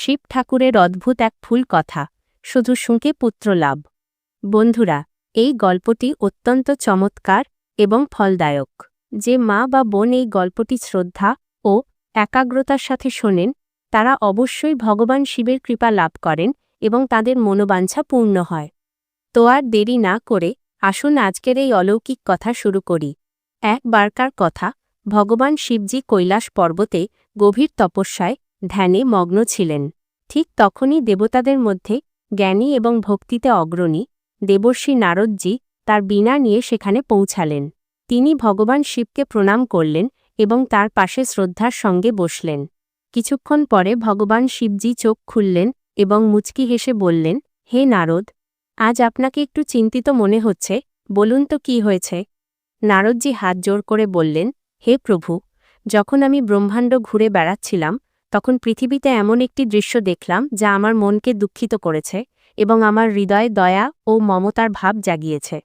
শিব ঠাকুরের অদ্ভুত এক ফুল কথা, শুধু শুঁকে পুত্র লাভ। বন্ধুরা, এই গল্পটি অত্যন্ত চমৎকার এবং ফলদায়ক। যে মা বা বোন এই গল্পটি শ্রদ্ধা ও একাগ্রতার সাথে শোনেন, তারা অবশ্যই ভগবান শিবের কৃপা লাভ করেন এবং তাদের মনোবাঞ্ছা পূর্ণ হয়। তো আর দেরি না করে আসুন আজকের এই অলৌকিক কথা শুরু করি। একবারকার কথা, ভগবান শিবজি কৈলাস পর্বতে গভীর তপস্যায় ধ্যানে মগ্ন ছিলেন। ঠিক তখনই দেবতাদের মধ্যে জ্ঞানী এবং ভক্তিতে অগ্রণী দেবর্ষী নারদজি তার বীণা নিয়ে সেখানে পৌঁছালেন। তিনি ভগবান শিবকে প্রণাম করলেন এবং তার পাশে শ্রদ্ধার সঙ্গে বসলেন। কিছুক্ষণ পরে ভগবান শিবজি চোখ খুললেন এবং মুচকি হেসে বললেন, হে নারদ, আজ আপনাকে একটু চিন্তিত মনে হচ্ছে, বলুন তো কি হয়েছে? নারদজি হাত জোর করে বললেন, হে প্রভু, যখন আমি ব্রহ্মাণ্ড ঘুরে বেড়াচ্ছিলাম তখন পৃথিবীতে এমন একটি দৃশ্য দেখলাম যা আমার মনকে দুঃখিত করেছে এবং আমার হৃদয়ে দয়া ও মমতার ভাব জাগিয়েছে।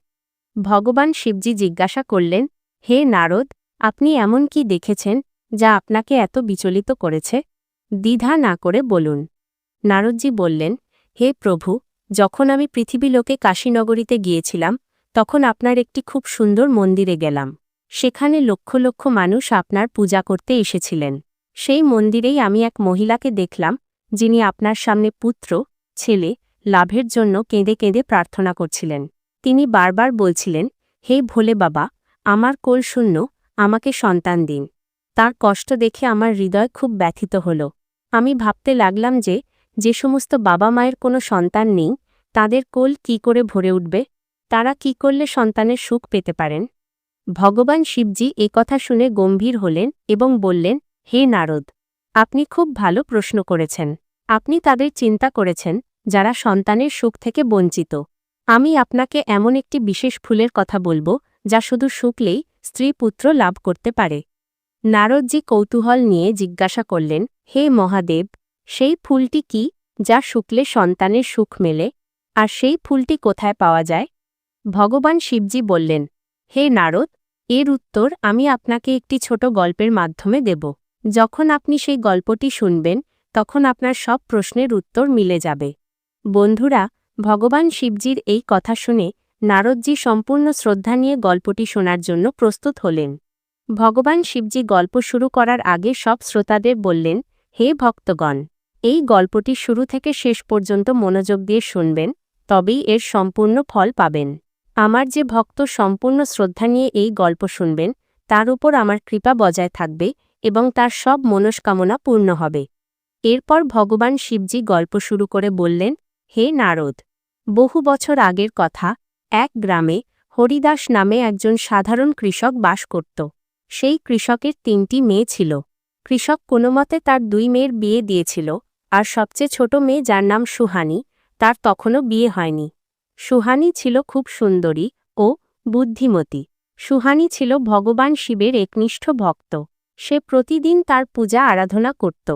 ভগবান শিবজি জিজ্ঞাসা করলেন, হে নারদ, আপনি এমন কি দেখেছেন যা আপনাকে এত বিচলিত করেছে? দ্বিধা না করে বলুন। নারদজি বললেন, হে প্রভু, যখন আমি পৃথিবীলোকে কাশীনগরীতে গিয়েছিলাম, তখন আপনার একটি খুব সুন্দর মন্দিরে গেলাম। সেখানে লক্ষ লক্ষ মানুষ আপনার পূজা করতে এসেছিলেন। সেই মন্দিরেই আমি এক মহিলাকে দেখলাম, যিনি আপনার সামনে পুত্র, ছেলে, লাভের জন্য কেঁদে কেঁদে প্রার্থনা করছিলেন। তিনি বারবার বলছিলেন, হে ভোলে বাবা, আমার কোল শূন্য, আমাকে সন্তান দিন। তার কষ্ট দেখে আমার হৃদয় খুব ব্যথিত হল। আমি ভাবতে লাগলাম যে যে সমস্ত বাবা মায়ের কোনো সন্তান নেই, তাদের কোল কি করে ভরে উঠবে? তারা কি করলে সন্তানের সুখ পেতে পারেন? ভগবান শিবজি কথা শুনে গম্ভীর হলেন এবং বললেন হে নারদ, আপনি খুব ভালো প্রশ্ন করেছেন। আপনি তাদের চিন্তা করেছেন, যারা সন্তানের সুখ থেকে বঞ্চিত। আমি আপনাকে এমন একটি বিশেষ ফুলের কথা বলব, যা শুধু শুকলেই স্ত্রী পুত্র লাভ করতে পারে। নারদজি কৌতূহল নিয়ে জিজ্ঞাসা করলেন, হে মহাদেব, সেই ফুলটি কি, যা শুকলে সন্তানের সুখ মেলে? আর সেই ফুলটি কোথায় পাওয়া যায়? ভগবান শিবজি বললেন, হে নারদ, এর উত্তর আমি আপনাকে একটি ছোট গল্পের মাধ্যমে দেব। যখন আপনি সেই গল্পটি শুনবেন, তখন আপনার সব প্রশ্নের উত্তর মিলে যাবে। বন্ধুরা, ভগবান শিবজির এই কথা শুনে নারদজি সম্পূর্ণ শ্রদ্ধা নিয়ে গল্পটি শোনার জন্য প্রস্তুত হলেন। ভগবান শিবজি গল্প শুরু করার আগে সব শ্রোতাদের বললেন, হে ভক্তগণ, এই গল্পটি শুরু থেকে শেষ পর্যন্ত মনোযোগ দিয়ে শুনবেন, তবেই এর সম্পূর্ণ ফল পাবেন। আমার যে ভক্ত সম্পূর্ণ শ্রদ্ধা নিয়ে এই গল্প শুনবেন, তার উপর আমার কৃপা বজায় থাকবে এবং তার সব মনস্কামনা পূর্ণ হবে। এরপর ভগবান শিবজি গল্প শুরু করে বললেন, হে নারদ, বহু বছর আগের কথা, এক গ্রামে হরিদাস নামে একজন সাধারণ কৃষক বাস করত। সেই কৃষকের তিনটি মেয়ে ছিল। কৃষক কোনোমতে তার দুই মেয়ের বিয়ে দিয়েছিল, আর সবচেয়ে ছোট মেয়ে যার নাম সুহানি, তার তখনও বিয়ে হয়নি। সুহানি ছিল খুব সুন্দরী ও বুদ্ধিমতী। সুহানি ছিল ভগবান শিবের একনিষ্ঠ ভক্ত। সে প্রতিদিন তার পূজা আরাধনা করত।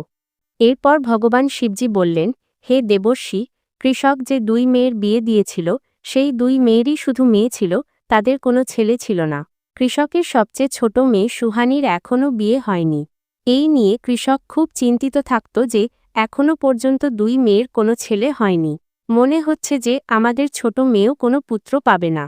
এরপর ভগবান শিবজি বললেন, হে দেবর্ষী, কৃষক যে দুই মেয়ের বিয়ে দিয়েছিল, সেই দুই মেয়েরই শুধু মেয়ে ছিল, তাদের কোনো ছেলে ছিল না। কৃষকের সবচেয়ে ছোট মেয়ে সুহানির এখনও বিয়ে হয়নি। এই নিয়ে কৃষক খুব চিন্তিত থাকত যে এখনও পর্যন্ত দুই মেয়ের কোনো ছেলে হয়নি। মনে হচ্ছে যে, আমাদের ছোট মেয়েও কোনো পুত্র পাবে না।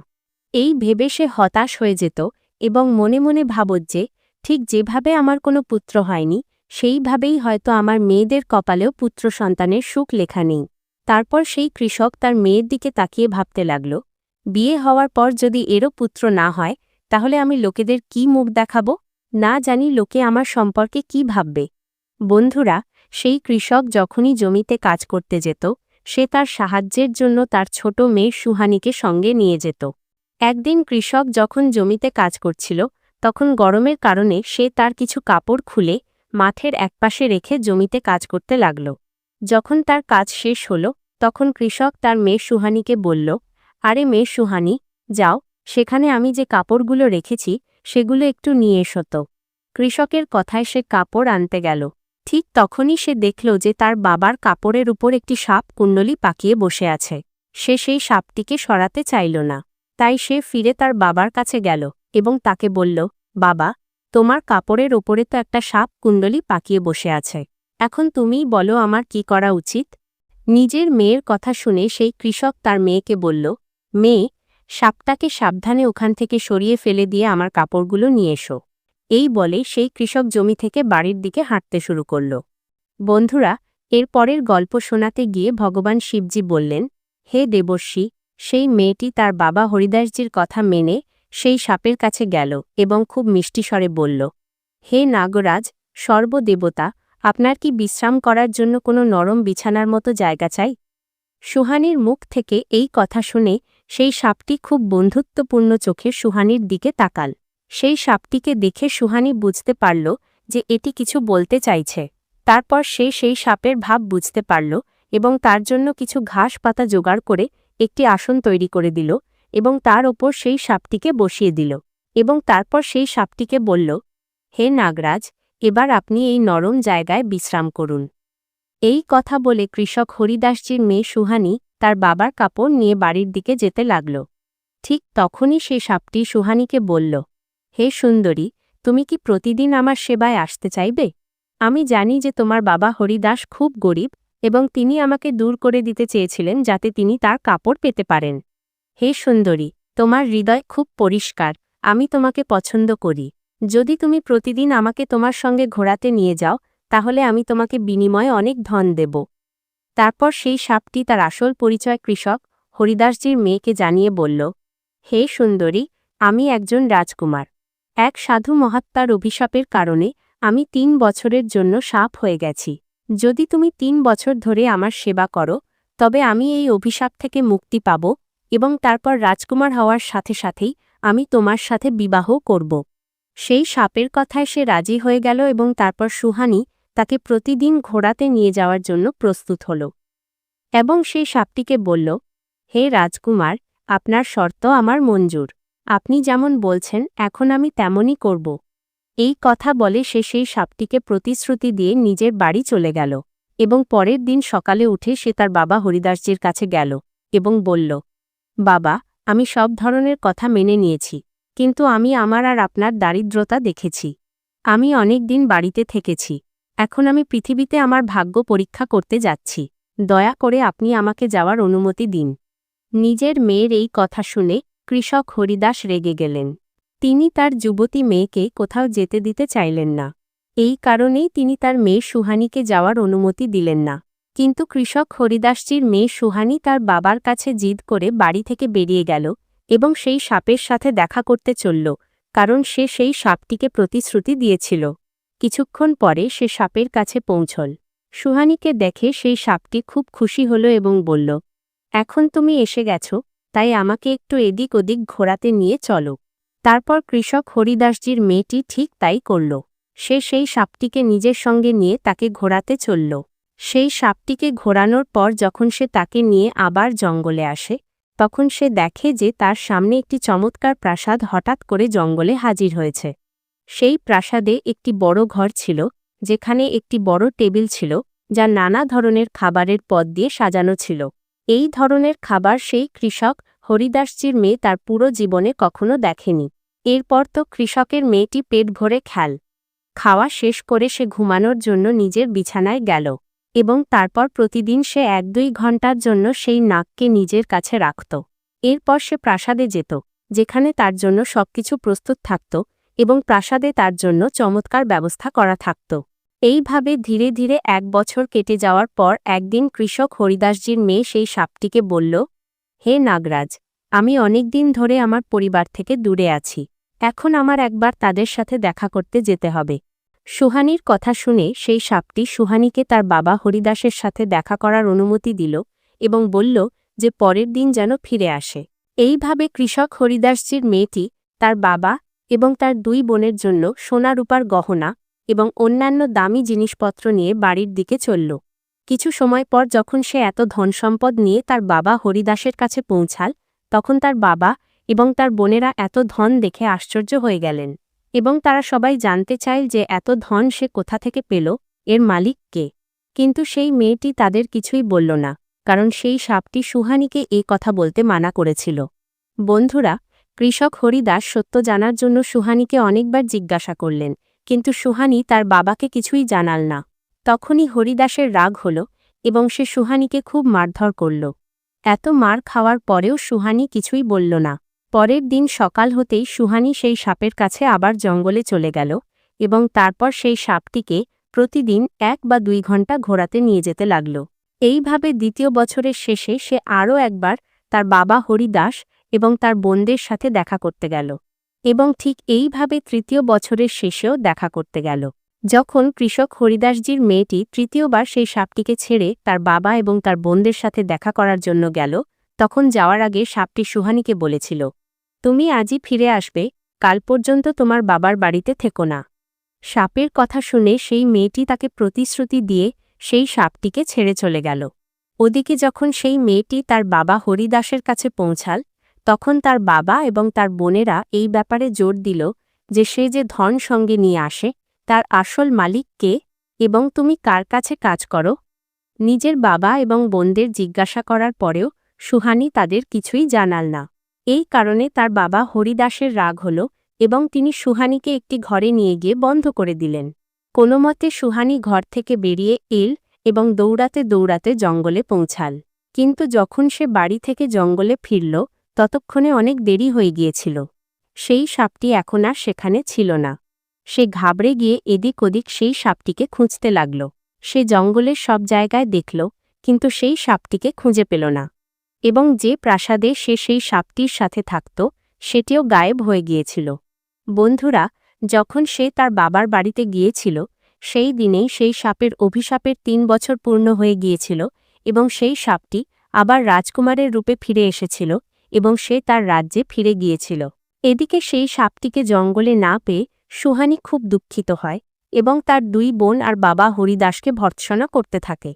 এই ভেবে সে হতাশ হয়ে যেত এবং মনে মনে ভাবত যে ঠিক যেভাবে আমার কোনো পুত্র হয়নি, সেইভাবেই হয়তো আমার মেয়েদের কপালেও পুত্র সন্তানের সুখ লেখা নেই। তারপর সেই কৃষক তার মেয়ের দিকে তাকিয়ে ভাবতে লাগল, বিয়ে হওয়ার পর যদি এরও পুত্র না হয়, তাহলে আমি লোকেদের কি মুখ দেখাব? না জানি লোকে আমার সম্পর্কে কি ভাববে। বন্ধুরা, সেই কৃষক যখনই জমিতে কাজ করতে যেত, সে তার সাহায্যের জন্য তার ছোট মেয়ে সুহানিকে সঙ্গে নিয়ে যেত। একদিন কৃষক যখন জমিতে কাজ করছিল তখন গরমের কারণে সে তার কিছু কাপড় খুলে মাঠের একপাশে রেখে জমিতে কাজ করতে লাগল। যখন তার কাজ শেষ হল, তখন কৃষক তার মেয়ে সুহানিকে বলল, আরে মেয়ে সুহানি, যাও, সেখানে আমি যে কাপড়গুলো রেখেছি, সেগুলো একটু নিয়ে এসো তো। কৃষকের কথায় সে কাপড় আনতে গেল। ঠিক তখনই সে দেখল যে তার বাবার কাপড়ের উপর একটি সাপ কুণ্ডলি পাকিয়ে বসে আছে। সে সেই সাপটিকে সরাতে চাইল না। তাই সে ফিরে তার বাবার কাছে গেল। এবং তাকে বলল, বাবা, তোমার কাপড়ের ওপরে তো একটা সাপ কুণ্ডলি পাকিয়ে বসে আছে। এখন তুমিই বলো আমার কি করা উচিত? নিজের মেয়ের কথা শুনে সেই কৃষক তার মেয়েকে বলল, মেয়ে, সাপটাকে সাবধানে ওখান থেকে সরিয়ে ফেলে দিয়ে আমার কাপড়গুলো নিয়ে এসো। এই বলে সেই কৃষক জমি থেকে বাড়ির দিকে হাঁটতে শুরু করল। বন্ধুরা, এর পরের গল্প শোনাতে গিয়ে ভগবান শিবজি বললেন, হে দেবর্ষী, সেই মেয়েটি তার বাবা হরিদাসজির কথা মেনে সেই সাপের কাছে গেল এবং খুব মিষ্টি স্বরে বলল, হে নাগরাজ, সর্বদেবতা, আপনার কি বিশ্রাম করার জন্য কোনো নরম বিছানার মতো জায়গা চাই? সুহানির মুখ থেকে এই কথা শুনে সেই সাপটি খুব বন্ধুত্বপূর্ণ চোখে সুহানির দিকে তাকাল। সেই সাপটিকে দেখে সুহানি বুঝতে পারল যে এটি কিছু বলতে চাইছে। তারপর সে সেই সাপের ভাব বুঝতে পারল এবং তার জন্য কিছু ঘাস পাতা জোগাড় করে একটি আসন তৈরি করে দিল এবং তার ওপর সেই সাপটিকে বসিয়ে দিল। এবং তারপর সেই সাপটিকে বলল, হে নাগরাজ, এবার আপনি এই নরম জায়গায় বিশ্রাম করুন এই কথা বলে কৃষক হরিদাসজির মেয়ে সুহানি তার বাবার কাপড় নিয়ে বাড়ির দিকে যেতে লাগল। ঠিক তখনই সেই সাপটি সুহানিকে বলল, হে সুন্দরী, তুমি কি প্রতিদিন আমার সেবায় আসতে চাইবে? আমি জানি যে তোমার বাবা হরিদাস খুব গরিব এবং তিনি আমাকে দূর করে দিতে চেয়েছিলেন যাতে তিনি তার কাপড় পেতে পারেন। হে সুন্দরী, তোমার হৃদয় খুব পরিষ্কার, আমি তোমাকে পছন্দ করি। যদি তুমি প্রতিদিন আমাকে তোমার সঙ্গে ঘোরাতে নিয়ে যাও, তাহলে আমি তোমাকে বিনিময়ে অনেক ধন দেব। তারপর সেই সাপটি তার আসল পরিচয় কৃষক, হরিদাসজির মেয়েকে জানিয়ে বলল, হে সুন্দরী, আমি একজন রাজকুমার। এক সাধু মহাত্মার অভিশাপের কারণে আমি তিন বছরের জন্য সাপ হয়ে গেছি। যদি তুমি তিন বছর ধরে আমার সেবা করো, তবে আমি এই অভিশাপ থেকে মুক্তি পাব এবং তারপর রাজকুমার হওয়ার সাথে সাথেই আমি তোমার সাথে বিবাহ করব। সেই সাপের কথায় সে রাজি হয়ে গেল এবং তারপর সুহানি তাকে প্রতিদিন ঘোড়াতে নিয়ে যাওয়ার জন্য প্রস্তুত হল এবং সেই সাপটিকে বলল, হে রাজকুমার, আপনার শর্ত আমার মঞ্জুর। আপনি যেমন বলছেন, এখন আমি তেমনই করব। এই কথা বলে সে সেই সাপটিকে প্রতিশ্রুতি দিয়ে নিজের বাড়ি চলে গেল এবং পরের দিন সকালে উঠে সে তার বাবা হরিদাসজির কাছে গেল এবং বলল বাবা, আমি সব ধরনের কথা মেনে নিয়েছি, কিন্তু আমি আমার আর আপনার দারিদ্রতা দেখেছি। আমি অনেক দিন বাড়িতে থেকেছি। এখন আমি পৃথিবীতে আমার ভাগ্য পরীক্ষা করতে যাচ্ছি। দয়া করে আপনি আমাকে যাওয়ার অনুমতি দিন। নিজের মেয়ের এই কথা শুনে কৃষক হরিদাস রেগে গেলেন। তিনি তার যুবতী মেয়েকে কোথাও যেতে দিতে চাইলেন না। এই কারণেই তিনি তার মেয়ে সুহানিকে যাওয়ার অনুমতি দিলেন না। কিন্তু কৃষক হরিদাসজির মেয়ে সুহানি তার বাবার কাছে জিদ করে বাড়ি থেকে বেরিয়ে গেল এবং সেই সাপের সাথে দেখা করতে চলল, কারণ সে সেই সাপটিকে প্রতিশ্রুতি দিয়েছিল। কিছুক্ষণ পরে সে সাপের কাছে পৌঁছল। সুহানিকে দেখে সেই সাপটি খুব খুশি হল এবং বলল, এখন তুমি এসে গেছ, তাই আমাকে একটু এদিক ওদিক ঘোরাতে নিয়ে চলো। তারপর কৃষক হরিদাসজির মেয়েটি ঠিক তাই করল। সে সেই সাপটিকে নিজের সঙ্গে নিয়ে তাকে ঘোরাতে চলল। সেই সাপটিকে ঘোরানোর পর যখন সে তাকে নিয়ে আবার জঙ্গলে আসে, তখন সে দেখে যে তার সামনে একটি চমৎকার প্রাসাদ হঠাৎ করে জঙ্গলে হাজির হয়েছে। সেই প্রাসাদে একটি বড় ঘর ছিল, যেখানে একটি বড় টেবিল ছিল, যা নানা ধরনের খাবারের পদ দিয়ে সাজানো ছিল। এই ধরনের খাবার সেই কৃষক হরিদাসজির মেয়ে তার পুরো জীবনে কখনো দেখেনি। এরপর তো কৃষকের মেয়েটি পেট ভরে খেল। খাওয়া শেষ করে সে ঘুমানোর জন্য নিজের বিছানায় গেল। এবং তারপর প্রতিদিন সে এক দুই ঘণ্টার জন্য সেই নাককে নিজের কাছে রাখত। এরপর সে প্রাসাদে যেত, যেখানে তার জন্য সবকিছু প্রস্তুত থাকত এবং প্রাসাদে তার জন্য চমৎকার ব্যবস্থা করা থাকত। এইভাবে ধীরে ধীরে এক বছর কেটে যাওয়ার পর একদিন কৃষক হরিদাসজির মেয়ে সেই সাপটিকে বলল, হে নাগরাজ, আমি অনেক দিন ধরে আমার পরিবার থেকে দূরে আছি। এখন আমার একবার তাদের সাথে দেখা করতে যেতে হবে। সুহানির কথা শুনে সেই সাপটি সুহানিকে তার বাবা হরিদাসের সাথে দেখা করার অনুমতি দিল এবং বলল যে পরের দিন যেন ফিরে আসে। এইভাবে কৃষক হরিদাসজির মেয়েটি, তার বাবা এবং তার দুই বোনের জন্য সোনা রূপার গহনা এবং অন্যান্য দামি জিনিসপত্র নিয়ে বাড়ির দিকে চলল। কিছু সময় পর যখন সে এত ধনসম্পদ নিয়ে তার বাবা হরিদাসের কাছে পৌঁছাল, তখন তার বাবা এবং তার বোনেরা এত ধন দেখে আশ্চর্য হয়ে গেলেন। এবং তারা সবাই জানতে চায় যে এত ধন সে কোথা থেকে পেল, এর মালিক কে। কিন্তু সেই মেয়েটি তাদের কিছুই বলল না, কারণ সেই সাপটি সুহানিকে এ কথা বলতে মানা করেছিল। বন্ধুরা, কৃষক হরিদাস সত্য জানার জন্য সুহানিকে অনেকবার জিজ্ঞাসা করলেন, কিন্তু সুহানি তার বাবাকে কিছুই জানাল না। তখনই হরিদাসের রাগ হল এবং সে সুহানিকে খুব মারধর করল। এত মার খাওয়ার পরেও সুহানি কিছুই বলল না। পরের দিন সকাল হতেই সুহানি সেই সাপের কাছে আবার জঙ্গলে চলে গেল এবং তারপর সেই সাপটিকে প্রতিদিন এক বা দুই ঘণ্টা ঘোরাতে নিয়ে যেতে লাগল। এইভাবে দ্বিতীয় বছরের শেষে সে আরও একবার তার বাবা হরিদাস এবং তার বোনদের সাথে দেখা করতে গেল এবং ঠিক এইভাবে তৃতীয় বছরের শেষেও দেখা করতে গেল। যখন কৃষক হরিদাসজির মেয়েটি তৃতীয়বার সেই সাপটিকে ছেড়ে তার বাবা এবং তার বোনদের সাথে দেখা করার জন্য গেল, তখন যাওয়ার আগে সাপটি সুহানিকে বলেছিল তুমি আজই ফিরে আসবে, কাল পর্যন্ত তোমার বাবার বাড়িতে থেকো না। সাপের কথা শুনে সেই মেয়েটি তাকে প্রতিশ্রুতি দিয়ে সেই সাপটিকে ছেড়ে চলে গেল। ওদিকে যখন সেই মেয়েটি তার বাবা হরিদাসের কাছে পৌঁছাল, তখন তার বাবা এবং তার বোনেরা এই ব্যাপারে জোর দিল যে সে যে ধন সঙ্গে নিয়ে আসে, তার আসল মালিক কে এবং তুমি কার কাছে কাজ করো? নিজের বাবা এবং বোনদের জিজ্ঞাসা করার পরেও সুহানি তাদের কিছুই জানাল না। এই কারণে তার বাবা হরিদাসের রাগ হল এবং তিনি সুহানিকে একটি ঘরে নিয়ে গিয়ে বন্ধ করে দিলেন। কোনো মতে সুহানি ঘর থেকে বেরিয়ে এল এবং দৌড়াতে দৌড়াতে জঙ্গলে পৌঁছাল। কিন্তু যখন সে বাড়ি থেকে জঙ্গলে ফিরল, ততক্ষণে অনেক দেরি হয়ে গিয়েছিল। সেই সাপটি এখন আর সেখানে ছিল না। সে ঘাবড়ে গিয়ে এদিক ওদিক সেই সাপটিকে খুঁজতে লাগল। সে জঙ্গলের সব জায়গায় দেখল, কিন্তু সেই সাপটিকে খুঁজে পেল না। এবং যে প্রাসাদে সে সেই সাপটির সাথে থাকত, সেটিও গায়েব হয়ে গিয়েছিল। বন্ধুরা, যখন সে তার বাবার বাড়িতে গিয়েছিল, সেই দিনেই সেই সাপের অভিশাপের তিন বছর পূর্ণ হয়ে গিয়েছিল এবং সেই সাপটি আবার রাজকুমারের রূপে ফিরে এসেছিল এবং সে তার রাজ্যে ফিরে গিয়েছিল। এদিকে সেই সাপটিকে জঙ্গলে না পেয়ে সুহানি খুব দুঃখিত হয় এবং তার দুই বোন আর বাবা হরিদাসকে ভর্ৎসনা করতে থাকে।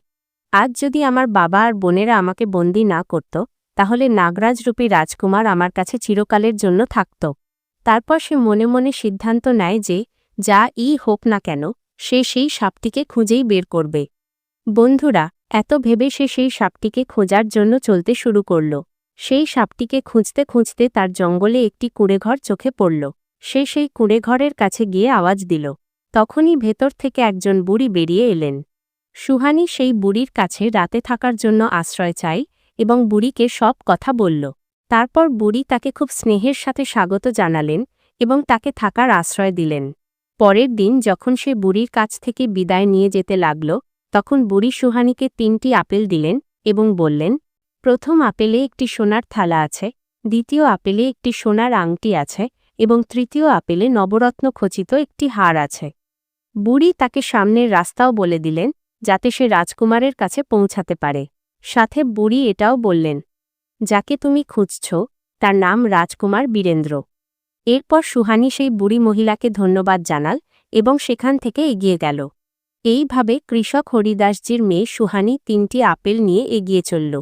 আজ যদি আমার বাবা আর বোনেরা আমাকে বন্দি না করত, তাহলে নাগরাজরূপী রাজকুমার আমার কাছে চিরকালের জন্য থাকত। তারপর সে মনে মনে সিদ্ধান্ত নেয় যে, যা ই হোক না কেন, সে সেই সাপটিকে খুঁজেই বের করবে। বন্ধুরা, এত ভেবে সে সেই সাপটিকে খোঁজার জন্য চলতে শুরু করল। সেই সাপটিকে খুঁজতে খুঁজতে তার জঙ্গলে একটি কুঁড়েঘর চোখে পড়ল। সে সেই কুঁড়েঘরের কাছে গিয়ে আওয়াজ দিল। তখনই ভেতর থেকে একজন বুড়ি বেরিয়ে এলেন। সুহানি সেই বুড়ির কাছে রাতে থাকার জন্য আশ্রয় চাই এবং বুড়িকে সব কথা বলল। তারপর বুড়ি তাকে খুব স্নেহের সাথে স্বাগত জানালেন এবং তাকে থাকার আশ্রয় দিলেন। পরের দিন যখন সে বুড়ির কাছ থেকে বিদায় নিয়ে যেতে লাগল, তখন বুড়ি সুহানিকে তিনটি আপেল দিলেন এবং বললেন, প্রথম আপেলে একটি সোনার থালা আছে, দ্বিতীয় আপেলে একটি সোনার আংটি আছে এবং তৃতীয় আপেলে নবরত্ন খচিত একটি হার আছে। বুড়ি তাকে সামনের রাস্তাও বলে দিলেন যাতে সে রাজকুমারের কাছে পৌঁছাতে পারে। সাথে বুড়ি এটাও বললেন, যাকে তুমি খুঁজছ, তার নাম রাজকুমার বীরেন্দ্র। এরপর সুহানি সেই বুড়ি মহিলাকে ধন্যবাদ জানাল এবং সেখান থেকে এগিয়ে গেল। এইভাবে কৃষক হরিদাসজির মেয়ে সুহানি তিনটি আপেল নিয়ে এগিয়ে চলল।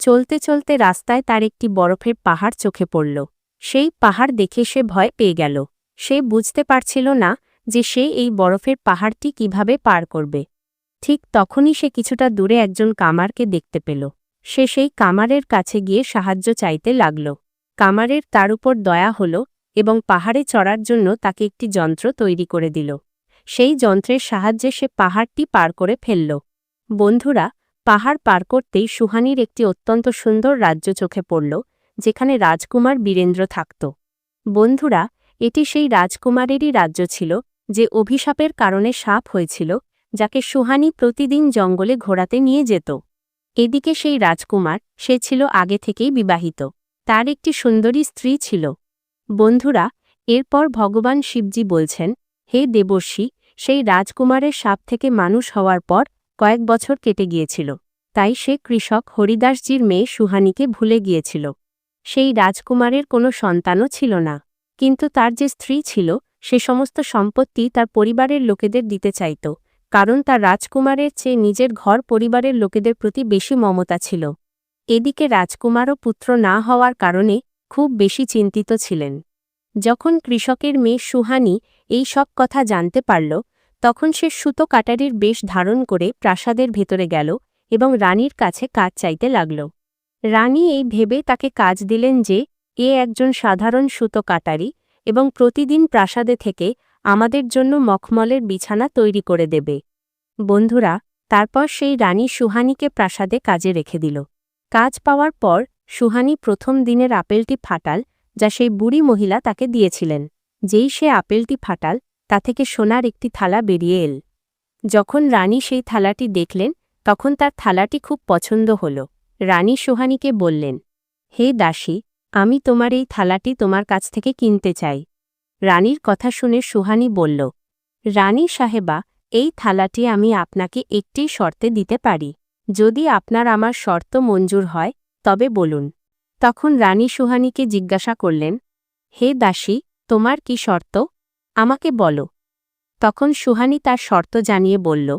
চলতে চলতে রাস্তায় তার একটি বরফের পাহাড় চোখে পড়ল। সেই পাহাড় দেখে সে ভয় পেয়ে গেল। সে বুঝতে পারছিল না যে সে এই বরফের পাহাড়টি কীভাবে পার করবে। ঠিক তখনই সে কিছুটা দূরে একজন কামারকে দেখতে পেল। সে সেই কামারের কাছে গিয়ে সাহায্য চাইতে লাগল। কামারের তার উপর দয়া হল এবং পাহাড়ে চড়ার জন্য তাকে একটি যন্ত্র তৈরি করে দিল। সেই যন্ত্রের সাহায্যে সে পাহাড়টি পার করে ফেলল। বন্ধুরা, পাহাড় পার করতেই সুহানির একটি অত্যন্ত সুন্দর রাজ্য চোখে পড়ল, যেখানে রাজকুমার বীরেন্দ্র থাকত। বন্ধুরা, এটি সেই রাজকুমারেরই রাজ্য ছিল, যে অভিশাপের কারণে সাপ হয়েছিল যাকে সুহানি প্রতিদিন জঙ্গলে ঘোরাতে নিয়ে যেত। এদিকে সেই রাজকুমার, সে ছিল আগে থেকেই বিবাহিত। তার একটি সুন্দরী স্ত্রী ছিল। বন্ধুরা, এরপর ভগবান শিবজি বলছেন, হে দেবর্ষী, সেই রাজকুমারের সাপ থেকে মানুষ হওয়ার পর কয়েক বছর কেটে গিয়েছিল। তাই সে কৃষক হরিদাসজির মেয়ে সুহানিকে ভুলে গিয়েছিল। সেই রাজকুমারের কোনো সন্তানও ছিল না। কিন্তু তার যে স্ত্রী ছিল, সে সমস্ত সম্পত্তি তার পরিবারের লোকেদের দিতে চাইত। কারণ তার রাজকুমারের চেয়ে নিজের ঘর পরিবারের লোকেদের প্রতি বেশি মমতা ছিল। এদিকে রাজকুমারও পুত্র না হওয়ার কারণে খুব বেশি চিন্তিত ছিলেন। যখন কৃষকের মেয়ে সুহানি এই সব কথা জানতে পারল, তখন সে সুতো কাটারির বেশ ধারণ করে প্রাসাদের ভেতরে গেল এবং রানীর কাছে কাজ চাইতে লাগল। রানী এই ভেবে তাকে কাজ দিলেন যে, এ একজন সাধারণ সুতো কাটারি এবং প্রতিদিন প্রাসাদে থেকে আমাদের জন্য মখমলের বিছানা তৈরি করে দেবে। বন্ধুরা, তারপর সেই রানী সুহানিকে প্রাসাদে কাজে রেখে দিল। কাজ পাওয়ার পর সুহানি প্রথম দিনের আপেলটি ফাটাল যা সেই বুড়ি মহিলা তাকে দিয়েছিলেন। যেই সে আপেলটি ফাটাল, তা থেকে সোনার একটি থালা বেরিয়ে এল। যখন রানী সেই থালাটি দেখলেন, তখন তার থালাটি খুব পছন্দ হল। রানী সুহানিকে বললেন, হে দাসী, আমি তোমার এই থালাটি তোমার কাছ থেকে কিনতে চাই। রানীর কথা শুনে সুহানি বলল, রানী সাহেবা, এই থালাটি আমি আপনাকে একটি শর্তে দিতে পারি। যদি আপনার আমার শর্ত মঞ্জুর হয়, তবে বলুন। তখন রানী সুহানিকে জিজ্ঞাসা করলেন, হে দাসী, তোমার কি শর্ত? আমাকে বলো। তখন সুহানি তার শর্ত জানিয়ে বলল,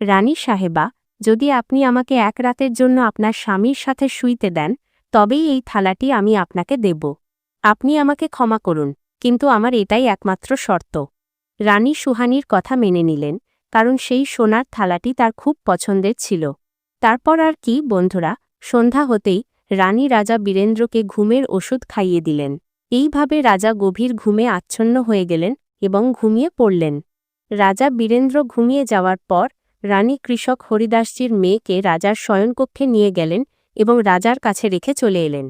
রানী সাহেবা, যদি আপনি আমাকে এক রাতের জন্য আপনার স্বামীর সাথে শুইতে দেন, তবেই এই থালাটি আমি আপনাকে দেব। আপনি আমাকে ক্ষমা করুন। কিন্তু আমার এটাই একমাত্র শর্ত। রানী সুহানির কথা মেনে নিলেন, কারণ সেই সোনার থালাটি তার খুব পছন্দের ছিল। তারপর আর কি, বন্ধুরা, সন্ধ্যা হতেই রানী রাজা বীরেন্দ্রকে ঘুমের ওষুধ খাইয়ে দিলেন। এইভাবে রাজা গভীর ঘুমে আচ্ছন্ন হয়ে গেলেন এবং ঘুমিয়ে পড়লেন। রাজা বীরেন্দ্র ঘুমিয়ে যাওয়ার পর রানী কৃষক হরিদাসজির মেয়েকে রাজার শয়নকক্ষে নিয়ে গেলেন এবং রাজার কাছে রেখে চলে এলেন।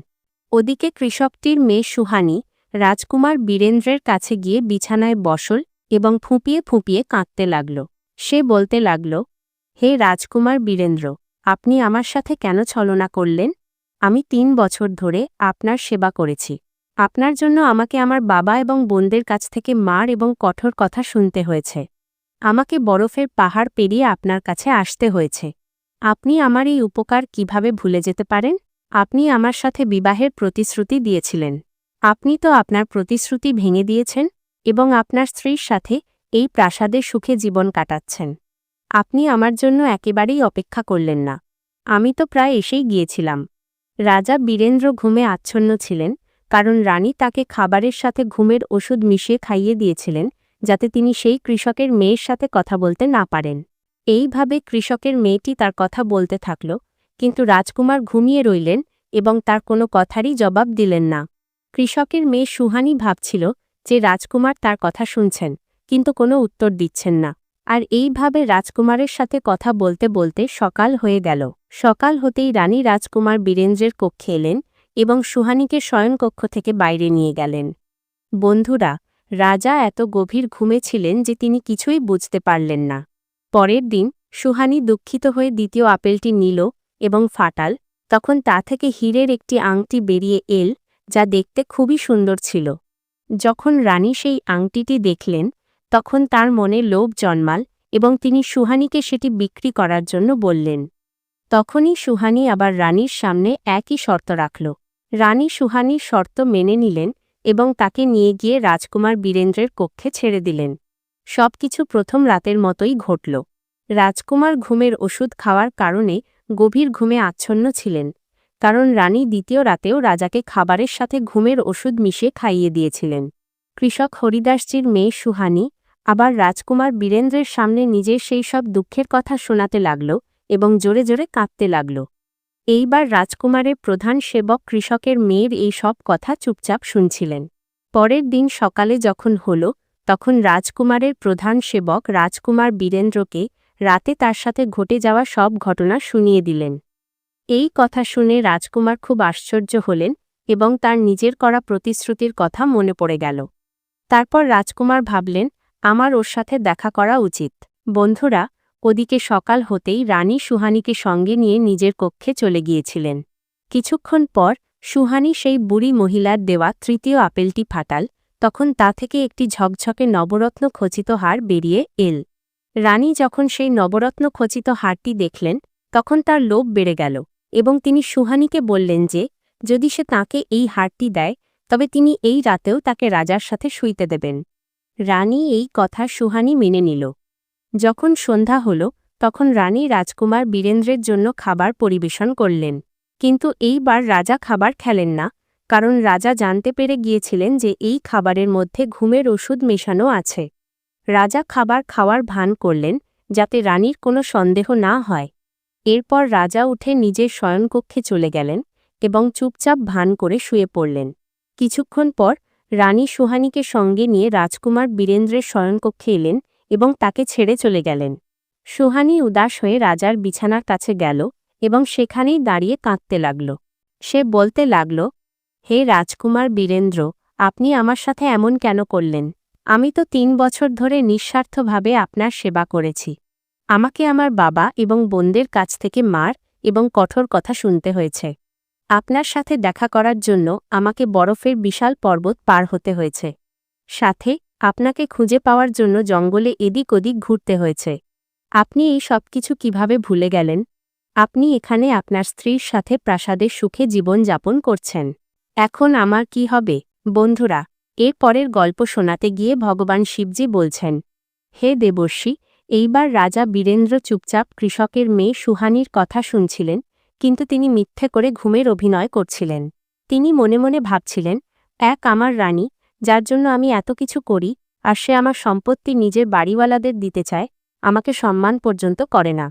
ওদিকে কৃষকটির মেয়ে সুহানি রাজকুমার বীরেন্দ্রের কাছে গিয়ে বিছানায় বসল এবং ফুঁপিয়ে ফুঁপিয়ে কাঁদতে লাগল। সে বলতে লাগল, হে রাজকুমার বীরেন্দ্র, আপনি আমার সাথে কেন ছলনা করলেন? আমি তিন বছর ধরে আপনার সেবা করেছি। আপনার জন্য আমাকে আমার বাবা এবং বোনদের কাছ থেকে মার এবং কঠোর কথা শুনতে হয়েছে। আমাকে বরফের পাহাড় পেরিয়ে আপনার কাছে আসতে হয়েছে। আপনি আমার এই উপকার কীভাবে ভুলে যেতে পারেন? আপনি আমার সাথে বিবাহের প্রতিশ্রুতি দিয়েছিলেন। আপনি তো আপনার প্রতিশ্রুতি ভেঙে দিয়েছেন এবং আপনার স্ত্রীর সাথে এই প্রাসাদে সুখে জীবন কাটাচ্ছেন। আপনি আমার জন্য একেবারেই অপেক্ষা করলেন না। আমি তো প্রায় এসেই গিয়েছিলাম। রাজা বীরেন্দ্র ঘুমে আচ্ছন্ন ছিলেন, কারণ রানী তাকে খাবারের সাথে ঘুমের ওষুধ মিশিয়ে খাইয়ে দিয়েছিলেন, যাতে তিনি সেই কৃষকের মেয়ের সাথে কথা বলতে না পারেন। এইভাবে কৃষকের মেয়েটি তার কথা বলতে থাকল, কিন্তু রাজকুমার ঘুমিয়ে রইলেন এবং তার কোনো কথারই জবাব দিলেন না। কৃষকের মেয়ে সুহানি ভাবছিল যে রাজকুমার তার কথা শুনছেন, কিন্তু কোনো উত্তর দিচ্ছেন না। আর এইভাবে রাজকুমারের সাথে কথা বলতে বলতে সকাল হয়ে গেল। সকাল হতেই রানী রাজকুমার বীরেন্দ্রের কক্ষে এলেন এবং সুহানিকে শয়নকক্ষ থেকে বাইরে নিয়ে গেলেন। বন্ধুরা, রাজা এত গভীর ঘুমে ছিলেন যে তিনি কিছুই বুঝতে পারলেন না। পরের দিন সুহানি দুঃখিত হয়ে দ্বিতীয় আপেলটি নিল এবং ফাটাল, তখন তা থেকে হীরের একটি আংটি বেরিয়ে এল যা দেখতে খুবই সুন্দর ছিল। যখন রানী সেই আংটিটি দেখলেন, তখন তার মনে লোভ জন্মাল এবং তিনি সুহানিকে সেটি বিক্রি করার জন্য বললেন। তখনই সুহানি আবার রানীর সামনে একই শর্ত রাখল। রানী সুহানির শর্ত মেনে নিলেন এবং তাকে নিয়ে গিয়ে রাজকুমার বীরেন্দ্রের কক্ষে ছেড়ে দিলেন। সবকিছু প্রথম রাতের মতোই ঘটল। রাজকুমার ঘুমের ওষুধ খাওয়ার কারণে গভীর ঘুমে আচ্ছন্ন ছিলেন। কারণ রানী দ্বিতীয় রাতেও রাজাকে খাবারের সাথে ঘুমের ওষুধ মিশিয়ে খাইয়ে দিয়েছিলেন। কৃষক হরিদাসজির মেয়ে সুহানি আবার রাজকুমার বীরেন্দ্রের সামনে নিজের সেই সব দুঃখের কথা শোনাতে লাগল এবং জোরে জোরে কাঁদতে লাগল। এইবার রাজকুমারের প্রধান সেবক কৃষকের মেয়ের এই সব কথা চুপচাপ শুনছিলেন। পরের দিন সকালে যখন হল, তখন রাজকুমারের প্রধান সেবক রাজকুমার বীরেন্দ্রকে রাতে তার সাথে ঘটে যাওয়া সব ঘটনা শুনিয়ে দিলেন। এই কথা শুনে রাজকুমার খুব আশ্চর্য হলেন এবং তার নিজের করা প্রতিশ্রুতির কথা মনে পড়ে গেল। তারপর রাজকুমার ভাবলেন, আমার ওর সাথে দেখা করা উচিত। বন্ধুরা, ওদিকে সকাল হতেই রানী সুহানিকে সঙ্গে নিয়ে নিজের কক্ষে চলে গিয়েছিলেন। কিছুক্ষণ পর সুহানি সেই বুড়ি মহিলার দেওয়া তৃতীয় আপেলটি ফাটাল, তখন তা থেকে একটি ঝকঝকে নবরত্ন খচিত হার বেরিয়ে এল। রানী যখন সেই নবরত্ন খচিত হারটি দেখলেন, তখন তার লোভ বেড়ে গেল। এবং তিনি সুহানিকে বললেন যে, যদি সে তাকে এই হারটি দেয়, তবে তিনি এই রাতেও তাকে রাজার সাথে শুইতে দেবেন। রানী এই কথা সুহানি মেনে নিল। যখন সন্ধ্যা হল, তখন রানী রাজকুমার বীরেন্দ্রের জন্য খাবার পরিবেশন করলেন। কিন্তু এইবার রাজা খাবার খেলেন না, কারণ রাজা জানতে পেরে গিয়েছিলেন যে এই খাবারের মধ্যে ঘুমের ওষুধ মেশানো আছে। রাজা খাবার খাওয়ার ভান করলেন, যাতে রানীর কোনো সন্দেহ না হয়। এরপর রাজা উঠে নিজের শয়নকক্ষে চলে গেলেন এবং চুপচাপ ভান করে শুয়ে পড়লেন। কিছুক্ষণ পর রানী সুহানিকে সঙ্গে নিয়ে রাজকুমার বীরেন্দ্রের শয়নকক্ষে এলেন এবং তাকে ছেড়ে চলে গেলেন। সুহানি উদাস হয়ে রাজার বিছানার কাছে গেল এবং সেখানেই দাঁড়িয়ে কাঁদতে লাগল। সে বলতে লাগল, হে রাজকুমার বীরেন্দ্র, আপনি আমার সাথে এমন কেন করলেন? আমি তো তিন বছর ধরে নিঃস্বার্থভাবে আপনার সেবা করেছি। আমাকে আমার বাবা এবং বোনদের কাছ থেকে মার এবং কঠোর কথা শুনতে হয়েছে। আপনার সাথে দেখা করার জন্য আমাকে বরফের বিশাল পর্বত পার হতে হয়েছে। সাথে, আপনাকে খুঁজে পাওয়ার জন্য জঙ্গলে এদিক ওদিক ঘুরতে হয়েছে। আপনি এই সব কিছু কীভাবে ভুলে গেলেন? আপনি এখানে আপনার স্ত্রীর সাথে প্রাসাদে সুখে জীবন যাপন করছেন। এখন আমার কি হবে? বন্ধুরা, এর পরের গল্প শোনাতে গিয়ে ভগবান শিবজি বলছেন, হে দেবর্ষী এইবার রাজা বীরেন্দ্র চুপচাপ কৃষকের মেয়ে সুহানির কথা শুনছিলেন, কিন্তু তিনি মিথ্যে করে ঘুমের অভিনয় করছিলেন। তিনি মনে মনে ভাবছিলেন, এক আমার রানী, যার জন্য আমি এত কিছু করি, আর সে আমার সম্পত্তি নিজের বাড়িওয়ালাদের দিতে চায়, আমাকে সম্মান পর্যন্ত করে না।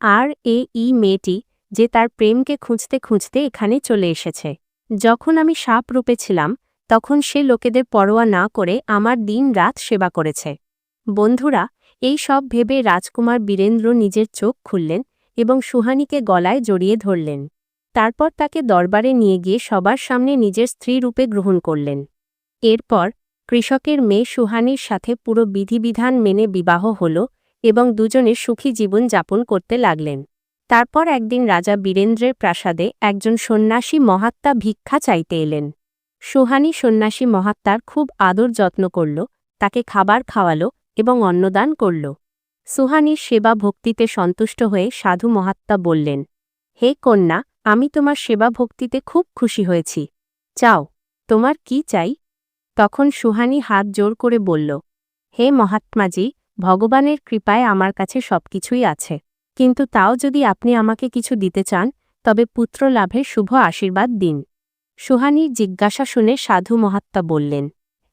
আর এ ই মেয়েটি, যে তার প্রেমকে খুঁজতে খুঁজতে এখানে চলে এসেছে। যখন আমি সাপ রূপে ছিলাম, তখন সে লোকেদের পরোয়া না করে আমার দিন রাত সেবা করেছে। বন্ধুরা এই সব ভেবে রাজকুমার বীরেন্দ্র নিজের চোখ খুললেন এবং সুহানিকে গলায় জড়িয়ে ধরলেন। তারপর তাকে দরবারে নিয়ে গিয়ে সবার সামনে নিজের স্ত্রী রূপে গ্রহণ করলেন। এরপর কৃষকের মেয়ে সুহানির সাথে পুরো বিধিবিধান মেনে বিবাহ হল এবং দুজনে সুখী জীবন যাপন করতে লাগলেন। তারপর একদিন রাজা বীরেন্দ্রের প্রাসাদে একজন সন্ন্যাসী মহাত্মা ভিক্ষা চাইতে এলেন। সুহানি সন্ন্যাসী মহাত্মার খুব আদর যত্ন করল, তাকে খাবার খাওয়ালো এবং অন্নদান করল। সুহানির সেবা ভক্তিতে সন্তুষ্ট হয়ে সাধু মহাত্মা বললেন, হে কন্যা, আমি তোমার সেবা ভক্তিতে খুব খুশি হয়েছি। চাও, তোমার কি চাই? তখন সুহানি হাত জোর করে বলল, হে মহাত্মাজি, ভগবানের কৃপায় আমার কাছে সবকিছুই আছে। কিন্তু তাও যদি আপনি আমাকে কিছু দিতে চান, তবে পুত্র লাভের শুভ আশীর্বাদ দিন। সুহানির জিজ্ঞাসা শুনে সাধু মহাত্মা বললেন,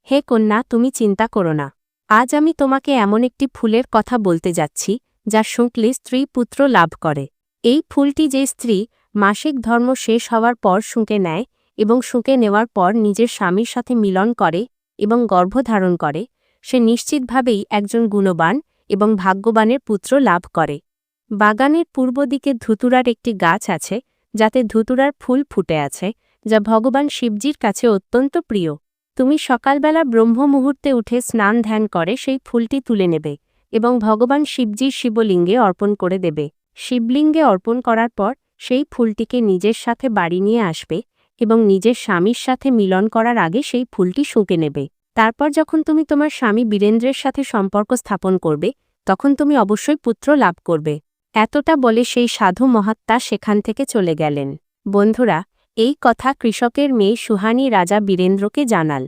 হে কন্যা, তুমি চিন্তা করো না। আজ আমি তোমাকে এমন একটি ফুলের কথা বলতে যাচ্ছি, যা শুঁকলে স্ত্রী পুত্র লাভ করে। এই ফুলটি যে স্ত্রী মাসিক ধর্ম শেষ হওয়ার পর শুঁকে নেয় এবং শুঁকে নেওয়ার পর নিজের স্বামীর সাথে মিলন করে এবং গর্ভধারণ করে, সে নিশ্চিতভাবেই একজন গুণবান এবং ভাগ্যবানের পুত্র লাভ করে। বাগানের পূর্ব দিকে ধুতুরার একটি গাছ আছে, যাতে ধুতুরার ফুল ফুটে আছে, যা ভগবান শিবজির কাছে অত্যন্ত প্রিয়। তুমি সকালবেলা ব্রহ্ম মুহূর্তে উঠে স্নান ধ্যান করে সেই ফুলটি তুলে নেবে এবং ভগবান শিবজির শিবলিঙ্গে অর্পণ করে দেবে। শিবলিঙ্গে অর্পণ করার পর সেই ফুলটিকে নিজের সাথে বাড়ি নিয়ে আসবে এবং নিজের স্বামীর সাথে মিলন করার আগে সেই ফুলটি শুঁকে নেবে। তারপর যখন তুমি তোমার স্বামী বীরেন্দ্রের সাথে সম্পর্ক স্থাপন করবে, তখন তুমি অবশ্যই পুত্র লাভ করবে। এতটা বলে সেই সাধু মহাত্মা সেখান থেকে চলে গেলেন। বন্ধুরা এই কথা কৃষকের মেয়ে সুহানি রাজা বীরেন্দ্রকে জানাল।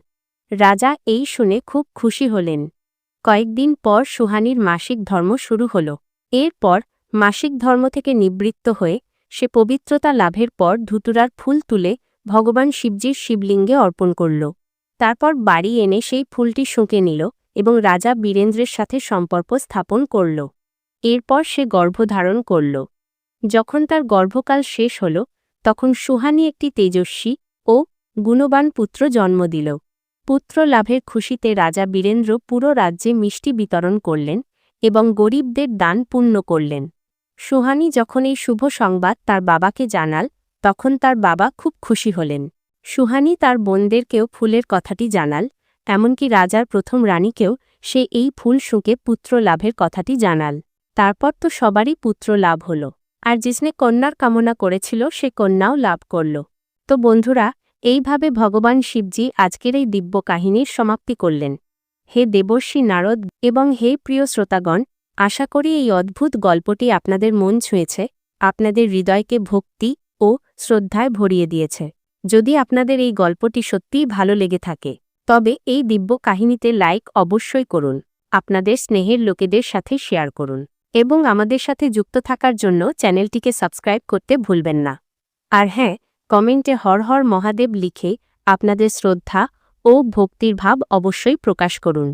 রাজা এই শুনে খুব খুশি হলেন। কয়েকদিন পর সুহানির মাসিক ধর্ম শুরু হল। এরপর মাসিক ধর্ম থেকে নিবৃত্ত হয়ে সে পবিত্রতা লাভের পর ধুতুরার ফুল তুলে ভগবান শিবজির শিবলিঙ্গে অর্পণ করল। তারপর বাড়ি এনে সেই ফুলটি শুঁকে নিল এবং রাজা বীরেন্দ্রের সাথে সম্পর্ক স্থাপন করল। এরপর সে গর্ভধারণ করল। যখন তার গর্ভকাল শেষ হল তখন সুহানি একটি তেজস্বী ও গুণবান পুত্র জন্ম দিল। পুত্র লাভের খুশিতে রাজা বীরেন্দ্র পুরো রাজ্যে মিষ্টি বিতরণ করলেন এবং গরিবদের দান পূর্ণ করলেন। সুহানি যখন এই শুভ সংবাদ তার বাবাকে জানাল, তখন তার বাবা খুব খুশি হলেন। সুহানি তার বোনদেরকেও ফুলের কথাটি জানাল, এমনকি রাজার প্রথম রানীকেও সে এই ফুল শুঁকে পুত্র লাভের কথাটি জানাল। তারপর তো সবারই পুত্র লাভ হল। আর জিসনে কন্যার কামনা করেছিল, সে কন্যাও লাভ করল। তো বন্ধুরা, এইভাবে ভগবান শিবজি আজকের এই দিব্য কাহিনীর সমাপ্তি করলেন। হে দেবর্ষী নারদ এবং হে প্রিয় শ্রোতাগণ, আশা করি এই অদ্ভুত গল্পটি আপনাদের মন ছুঁয়েছে, আপনাদের হৃদয়কে ভক্তি ও শ্রদ্ধায় ভরিয়ে দিয়েছে। যদি আপনাদের এই গল্পটি সত্যিই ভালো লেগে থাকে, তবে এই দিব্য কাহিনীতে লাইক অবশ্যই করুন। আপনাদের স্নেহের লোকেদের সাথে শেয়ার করুন। এবং আমাদের সাথে যুক্ত থাকার জন্য চ্যানেলটিকে সাবস্ক্রাইব করতে ভুলবেন না। আর হ্যাঁ কমেন্টে হর হর মহাদেব লিখে আপনাদের শ্রদ্ধা ও ভক্তির ভাব অবশ্যই প্রকাশ করুন।